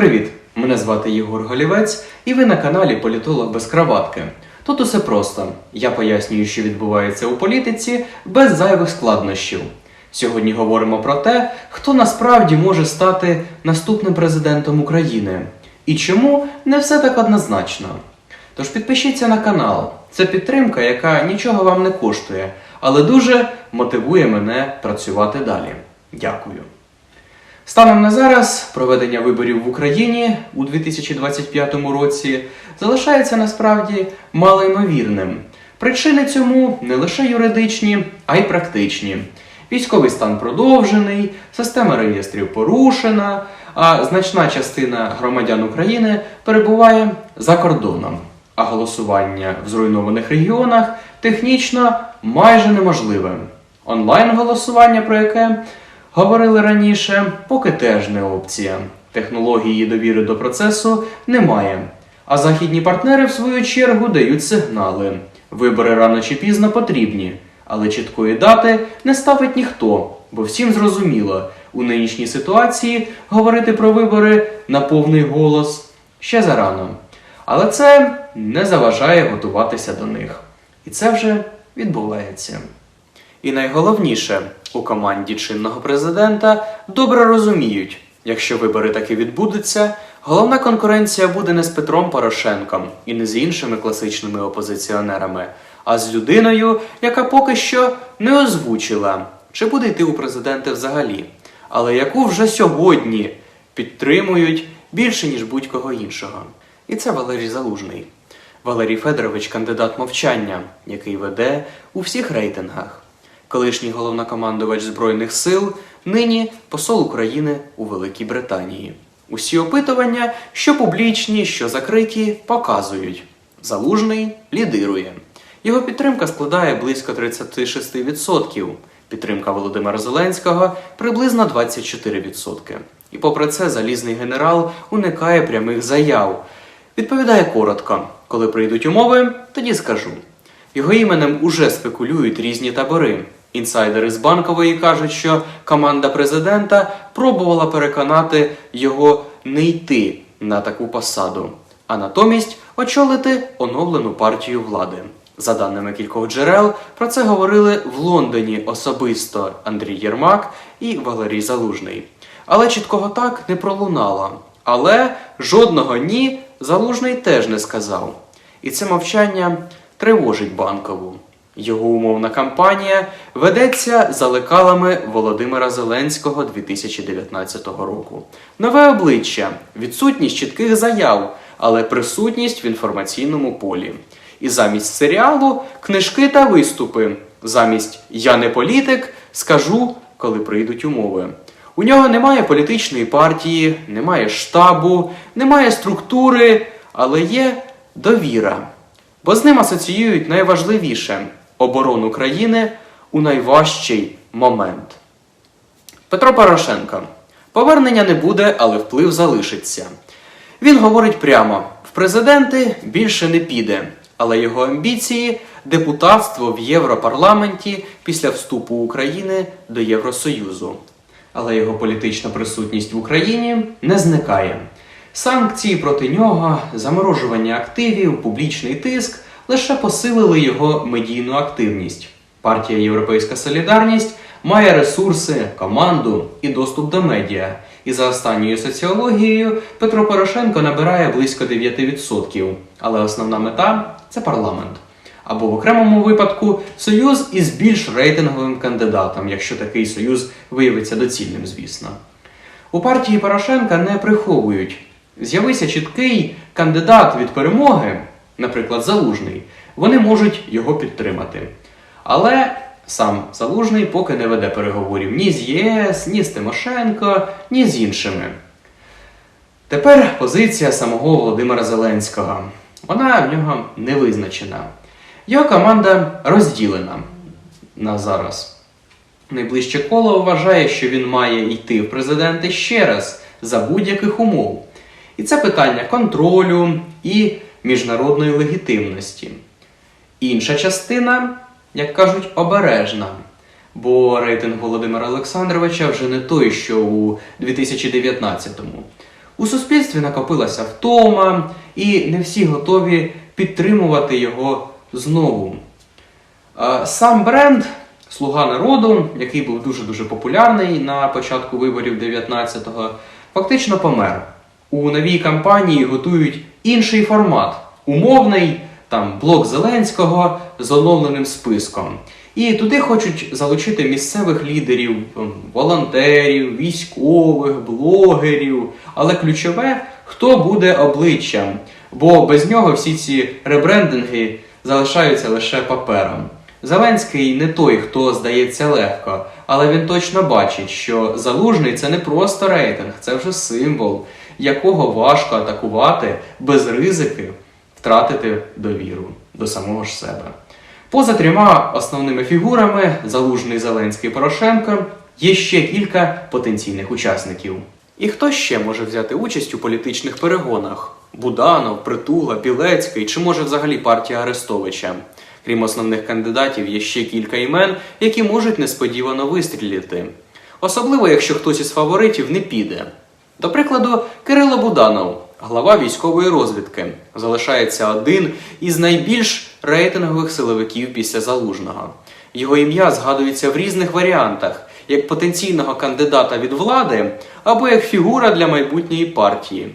Привіт! Мене звати Єгор Голівець, і ви на каналі Політолог без краватки. Тут усе просто. Я пояснюю, що відбувається у політиці без зайвих складнощів. Сьогодні говоримо про те, хто насправді може стати наступним президентом України і чому не все так однозначно. Тож підпишіться на канал. Це підтримка, яка нічого вам не коштує, але дуже мотивує мене працювати далі. Дякую. Станом на зараз проведення виборів в Україні у 2025 році залишається насправді малоймовірним. Причини цьому не лише юридичні, а й практичні. Військовий стан продовжений, система реєстрів порушена, а значна частина громадян України перебуває за кордоном. А голосування в зруйнованих регіонах технічно майже неможливе. Онлайн-голосування, про яке говорили раніше, поки теж не опція. Технології довіри до процесу немає. А західні партнери, в свою чергу, дають сигнали. Вибори рано чи пізно потрібні, але чіткої дати не ставить ніхто, бо всім зрозуміло, у нинішній ситуації говорити про вибори на повний голос ще зарано. Але це не заважає готуватися до них. І це вже відбувається. І найголовніше, у команді чинного президента добре розуміють, якщо вибори таки відбудуться, головна конкуренція буде не з Петром Порошенком і не з іншими класичними опозиціонерами, а з людиною, яка поки що не озвучила, чи буде йти у президенти взагалі, але яку вже сьогодні підтримують більше, ніж будь-кого іншого. І це Валерій Залужний. Валерій Федорович кандидат мовчання, який веде у всіх рейтингах. Колишній головнокомандувач Збройних сил, нині посол України у Великій Британії. Усі опитування, що публічні, що закриті, показують. Залужний лідирує. Його підтримка складає близько 36%. Підтримка Володимира Зеленського приблизно 24%. І попри це, залізний генерал уникає прямих заяв. Відповідає коротко: коли прийдуть умови, тоді скажу. Його іменем уже спекулюють різні табори. Інсайдери з банкової кажуть, що команда президента пробувала переконати його не йти на таку посаду, а натомість очолити оновлену партію влади. За даними кількох джерел, про це говорили в Лондоні особисто Андрій Єрмак і Валерій Залужний. Але чіткого так не пролунало. Але жодного ні Залужний теж не сказав. І це мовчання тривожить банкову. Його умовна кампанія ведеться за лекалами Володимира Зеленського 2019 року. Нове обличчя, відсутність чітких заяв, але присутність в інформаційному полі. І замість серіалу книжки та виступи. Замість Я не політик скажу, коли прийдуть умови. У нього немає політичної партії, немає штабу, немає структури, але є довіра. Бо з ним асоціюють найважливіше оборону країни у найважчий момент. Петро Порошенко. Повернення не буде, але вплив залишиться. Він говорить прямо: в президенти більше не піде, але його амбіції депутатство в Європарламенті після вступу України до Євросоюзу. Але його політична присутність в Україні не зникає. Санкції проти нього, заморожування активів, публічний тиск лише посилили його медійну активність. Партія Європейська Солідарність має ресурси, команду і доступ до медіа. І за останньою соціологією Петро Порошенко набирає близько 9%. Але основна мета це парламент. Або в окремому випадку союз із більш рейтинговим кандидатом, якщо такий союз виявиться доцільним, звісно. У партії Порошенка не приховують. З'явився чіткий кандидат від перемоги, наприклад, Залужний, вони можуть його підтримати. Але сам Залужний поки не веде переговорів ні з ЄС, ні з Тимошенко, ні з іншими. Тепер позиція самого Володимира Зеленського. Вона в нього не визначена. Його команда розділена на зараз. Найближче коло вважає, що він має йти в президенти ще раз за будь-яких умов. І це питання контролю і міжнародної легітимності. Інша частина, як кажуть, обережна. Бо рейтинг Володимира Олександровича вже не той, що у 2019-му. У суспільстві накопилася втома, і не всі готові підтримувати його знову. Сам бренд Слуга народу, який був дуже-дуже популярний на початку виборів 19-го, фактично помер. У новій кампанії готують інший формат умовний, там блок Зеленського з оновленим списком. І туди хочуть залучити місцевих лідерів, волонтерів, військових, блогерів. Але ключове, хто буде обличчям, бо без нього всі ці ребрендинги залишаються лише папером. Зеленський не той, хто здається легко, але він точно бачить, що залужний це не просто рейтинг, це вже символ, якого важко атакувати без ризики втратити довіру до самого ж себе. Поза трьома основними фігурами Залужний, Зеленський Порошенко є ще кілька потенційних учасників. І хто ще може взяти участь у політичних перегонах? Буданов, Притула, Білецький чи може взагалі партія Арестовича? Крім основних кандидатів, є ще кілька імен, які можуть несподівано вистрілити. Особливо, якщо хтось із фаворитів не піде. До прикладу, Кирило Буданов, глава військової розвідки, залишається один із найбільш рейтингових силовиків після залужного. Його ім'я згадується в різних варіантах, як потенційного кандидата від влади або як фігура для майбутньої партії.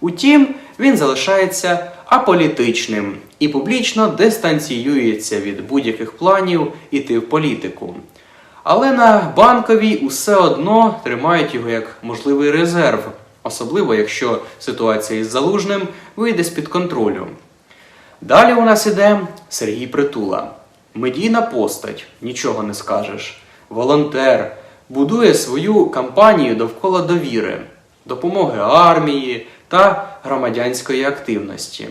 Утім, він залишається аполітичним і публічно дистанціюється від будь-яких планів іти в політику. Але на банковій усе одно тримають його як можливий резерв, особливо якщо ситуація із залужним вийде з-під контролю. Далі у нас іде Сергій Притула. Медійна постать, нічого не скажеш. Волонтер будує свою кампанію довкола довіри, допомоги армії та громадянської активності.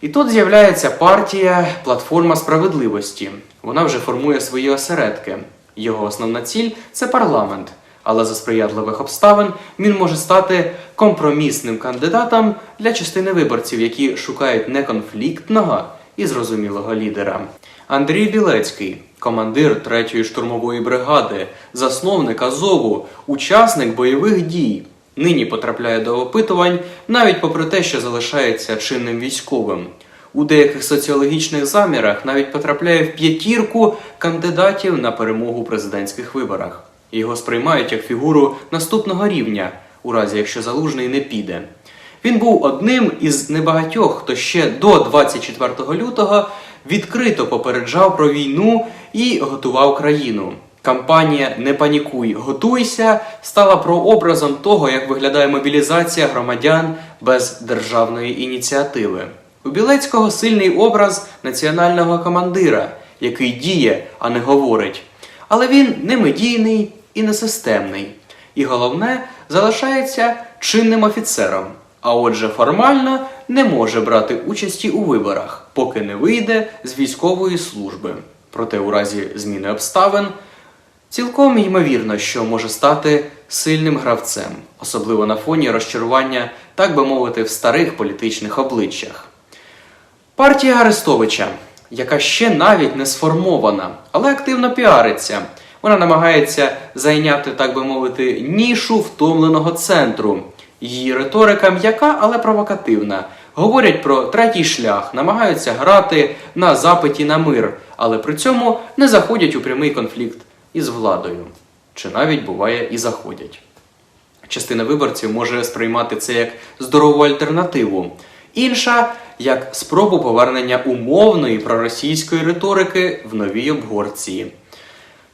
І тут з'являється партія Платформа справедливості. Вона вже формує свої осередки. Його основна ціль це парламент, але за сприятливих обставин він може стати компромісним кандидатом для частини виборців, які шукають неконфліктного і зрозумілого лідера. Андрій Білецький, командир 3-ї штурмової бригади, засновник Азову, учасник бойових дій, нині потрапляє до опитувань, навіть попри те, що залишається чинним військовим. У деяких соціологічних замірах навіть потрапляє в п'ятірку кандидатів на перемогу у президентських виборах. Його сприймають як фігуру наступного рівня, у разі якщо залужний не піде. Він був одним із небагатьох, хто ще до 24 лютого відкрито попереджав про війну і готував країну. Кампанія Не панікуй, готуйся стала прообразом того, як виглядає мобілізація громадян без державної ініціативи. У Білецького сильний образ національного командира, який діє, а не говорить. Але він не медійний і не системний. І головне, залишається чинним офіцером. А отже, формально не може брати участі у виборах, поки не вийде з військової служби. Проте, у разі зміни обставин, цілком ймовірно, що може стати сильним гравцем, особливо на фоні розчарування, так би мовити, в старих політичних обличчях. Партія Арестовича, яка ще навіть не сформована, але активно піариться. Вона намагається зайняти, так би мовити, нішу втомленого центру. Її риторика м'яка, але провокативна. Говорять про третій шлях, намагаються грати на запиті на мир, але при цьому не заходять у прямий конфлікт із владою. Чи навіть буває і заходять. Частина виборців може сприймати це як здорову альтернативу, інша як спробу повернення умовної проросійської риторики в новій обгорці.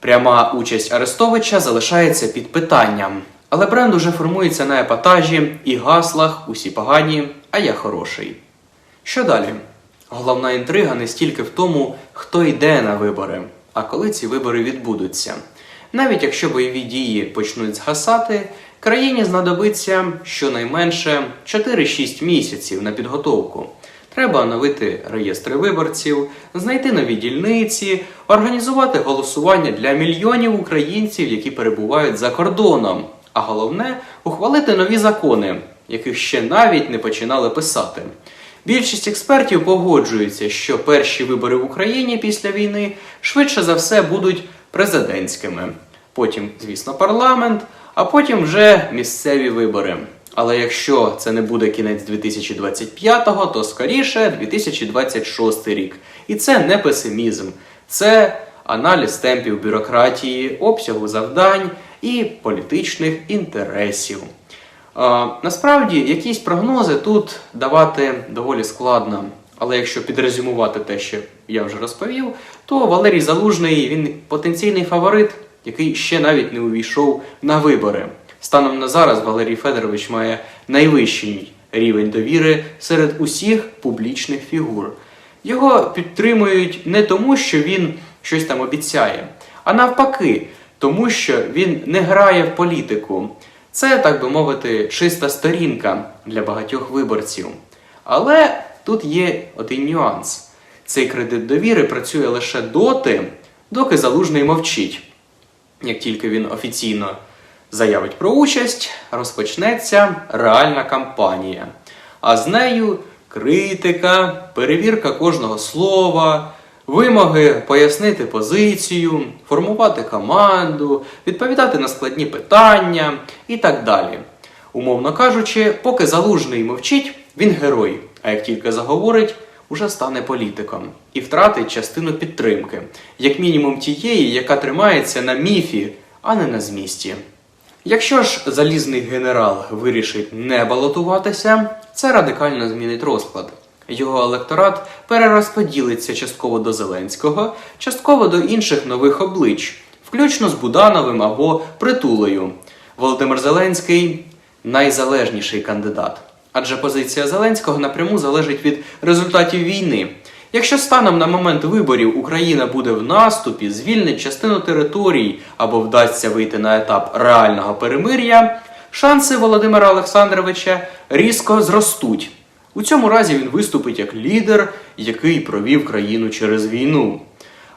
Пряма участь Арестовича залишається під питанням, але бренд уже формується на епатажі і гаслах усі погані, а я хороший. Що далі? Головна інтрига не стільки в тому, хто йде на вибори, а коли ці вибори відбудуться. Навіть якщо бойові дії почнуть згасати, країні знадобиться щонайменше 4-6 місяців на підготовку. Треба оновити реєстри виборців, знайти нові дільниці, організувати голосування для мільйонів українців, які перебувають за кордоном. А головне ухвалити нові закони, яких ще навіть не починали писати. Більшість експертів погоджуються, що перші вибори в Україні після війни швидше за все будуть президентськими. Потім, звісно, парламент, а потім вже місцеві вибори. Але якщо це не буде кінець 2025-го, то скоріше 2026 рік. І це не песимізм, це аналіз темпів бюрократії, обсягу завдань і політичних інтересів. Е, насправді, якісь прогнози тут давати доволі складно. Але якщо підрезюмувати те, що я вже розповів, то Валерій Залужний він потенційний фаворит, який ще навіть не увійшов на вибори. Станом на зараз Валерій Федорович має найвищий рівень довіри серед усіх публічних фігур. Його підтримують не тому, що він щось там обіцяє, а навпаки, тому що він не грає в політику. Це, так би мовити, чиста сторінка для багатьох виборців. Але тут є один нюанс: цей кредит довіри працює лише доти, доки залужний мовчить. Як тільки він офіційно заявить про участь, розпочнеться реальна кампанія. А з нею критика, перевірка кожного слова, вимоги пояснити позицію, формувати команду, відповідати на складні питання і так далі. Умовно кажучи, поки залужний мовчить, він герой, а як тільки заговорить, уже стане політиком і втратить частину підтримки, як мінімум тієї, яка тримається на міфі, а не на змісті. Якщо ж залізний генерал вирішить не балотуватися, це радикально змінить розклад. Його електорат перерозподілиться частково до Зеленського, частково до інших нових облич, включно з Будановим або Притулею. Володимир Зеленський найзалежніший кандидат. Адже позиція Зеленського напряму залежить від результатів війни. Якщо станом на момент виборів Україна буде в наступі, звільнить частину територій або вдасться вийти на етап реального перемир'я, шанси Володимира Олександровича різко зростуть. У цьому разі він виступить як лідер, який провів країну через війну.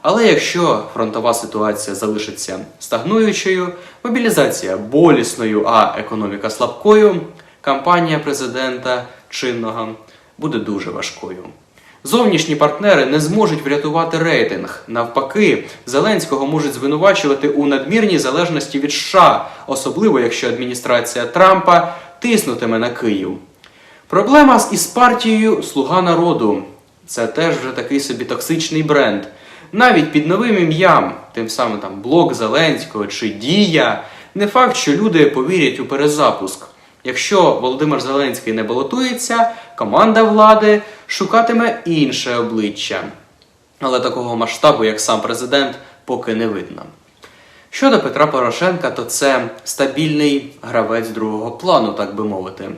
Але якщо фронтова ситуація залишиться стагнуючою, мобілізація болісною, а економіка слабкою, кампанія президента чинного буде дуже важкою. Зовнішні партнери не зможуть врятувати рейтинг. Навпаки, Зеленського можуть звинувачувати у надмірній залежності від США, особливо якщо адміністрація Трампа тиснутиме на Київ. Проблема із партією Слуга народу. Це теж вже такий собі токсичний бренд. Навіть під новим ім'ям, тим самим там Блок Зеленського чи Дія, не факт, що люди повірять у перезапуск. Якщо Володимир Зеленський не балотується, команда влади шукатиме інше обличчя. Але такого масштабу, як сам президент, поки не видно. Щодо Петра Порошенка, то це стабільний гравець другого плану, так би мовити.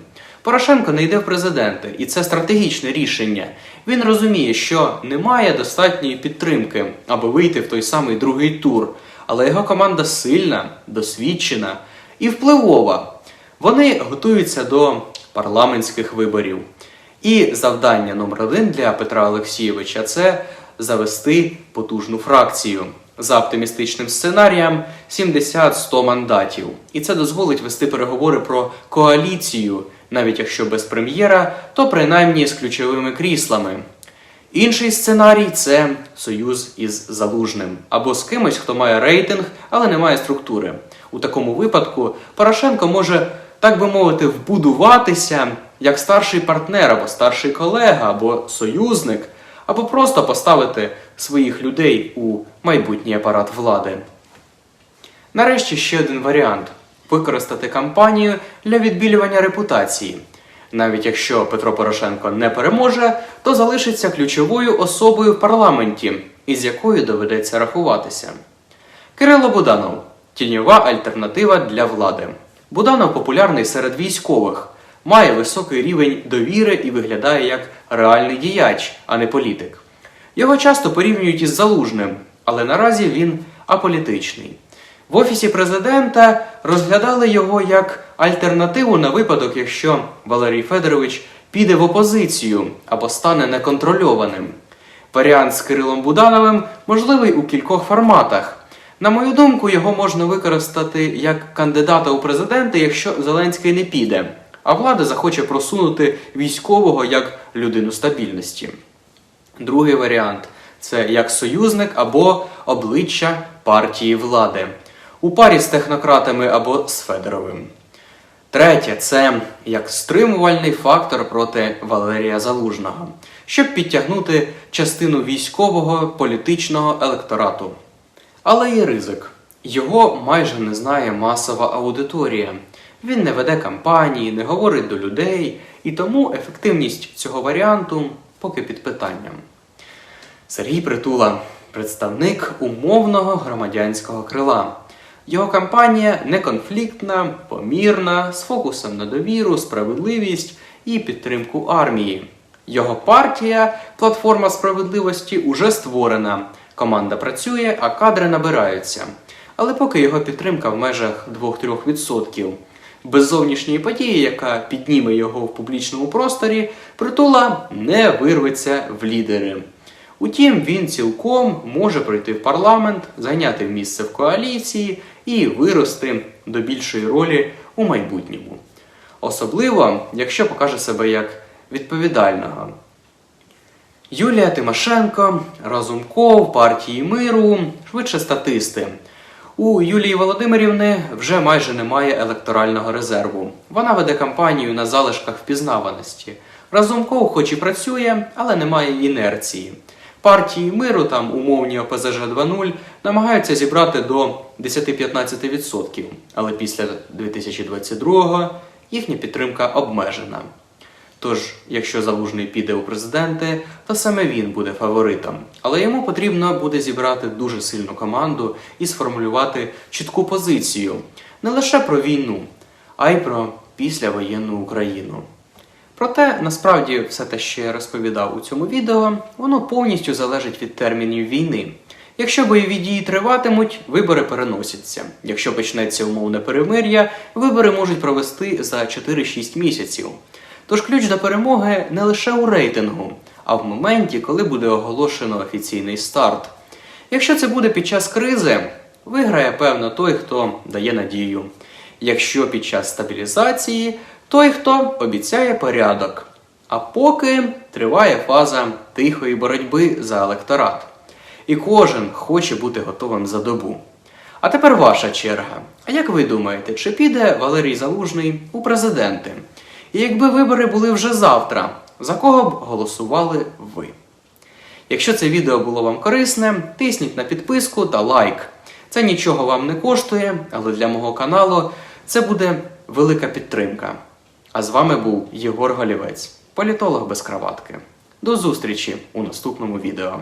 Порошенко не йде в президенти, і це стратегічне рішення. Він розуміє, що немає достатньої підтримки, аби вийти в той самий другий тур. Але його команда сильна, досвідчена і впливова. Вони готуються до парламентських виборів. І завдання номер один для Петра Олексійовича це завести потужну фракцію. За оптимістичним сценарієм 70-100 мандатів. І це дозволить вести переговори про коаліцію, навіть якщо без прем'єра, то принаймні з ключовими кріслами. Інший сценарій це союз із залужним або з кимось, хто має рейтинг, але не має структури. У такому випадку Порошенко може, так би мовити, вбудуватися як старший партнер або старший колега, або союзник, або просто поставити своїх людей у майбутній апарат влади. Нарешті ще один варіант використати кампанію для відбілювання репутації. Навіть якщо Петро Порошенко не переможе, то залишиться ключовою особою в парламенті, із якою доведеться рахуватися. Кирило Буданов тіньова альтернатива для влади. Буданов популярний серед військових, має високий рівень довіри і виглядає як реальний діяч, а не політик. Його часто порівнюють із залужним, але наразі він аполітичний. В офісі президента розглядали його як альтернативу на випадок, якщо Валерій Федорович піде в опозицію або стане неконтрольованим. Варіант з Кирилом Будановим можливий у кількох форматах. На мою думку, його можна використати як кандидата у президенти, якщо Зеленський не піде, а влада захоче просунути військового як людину стабільності. Другий варіант це як союзник або обличчя партії влади у парі з технократами або з Федоровим. Третє це як стримувальний фактор проти Валерія Залужного, щоб підтягнути частину військового політичного електорату. Але є ризик. Його майже не знає масова аудиторія. Він не веде кампанії, не говорить до людей, і тому ефективність цього варіанту поки під питанням. Сергій Притула, представник умовного громадянського крила. Його кампанія неконфліктна, помірна, з фокусом на довіру, справедливість і підтримку армії. Його партія, платформа справедливості, уже створена. Команда працює, а кадри набираються. Але поки його підтримка в межах 2-3%. Без зовнішньої події, яка підніме його в публічному просторі, притула не вирветься в лідери. Утім, він цілком може пройти в парламент, зайняти місце в коаліції і вирости до більшої ролі у майбутньому. Особливо, якщо покаже себе як відповідального. Юлія Тимошенко, Разумков, партії миру, швидше статисти. У Юлії Володимирівни вже майже немає електорального резерву. Вона веде кампанію на залишках впізнаваності. Разумков, хоч і працює, але немає інерції. Партії миру, там умовні ОПЗЖ 2.0, намагаються зібрати до 10-15%, але після 2022-го їхня підтримка обмежена. Тож, якщо залужний піде у президенти, то саме він буде фаворитом. Але йому потрібно буде зібрати дуже сильну команду і сформулювати чітку позицію не лише про війну, а й про післявоєнну Україну. Проте, насправді, все те, що я розповідав у цьому відео, воно повністю залежить від термінів війни. Якщо бойові дії триватимуть, вибори переносяться. Якщо почнеться умовне перемир'я, вибори можуть провести за 4-6 місяців. Тож ключ до перемоги не лише у рейтингу, а в моменті, коли буде оголошено офіційний старт. Якщо це буде під час кризи, виграє певно той, хто дає надію. Якщо під час стабілізації, той, хто обіцяє порядок. А поки триває фаза тихої боротьби за електорат. І кожен хоче бути готовим за добу. А тепер ваша черга. А як ви думаєте, чи піде Валерій Залужний у президенти? І якби вибори були вже завтра, за кого б голосували ви? Якщо це відео було вам корисне, тисніть на підписку та лайк. Це нічого вам не коштує, але для мого каналу це буде велика підтримка. А з вами був Єгор Голівець, політолог без краватки. До зустрічі у наступному відео.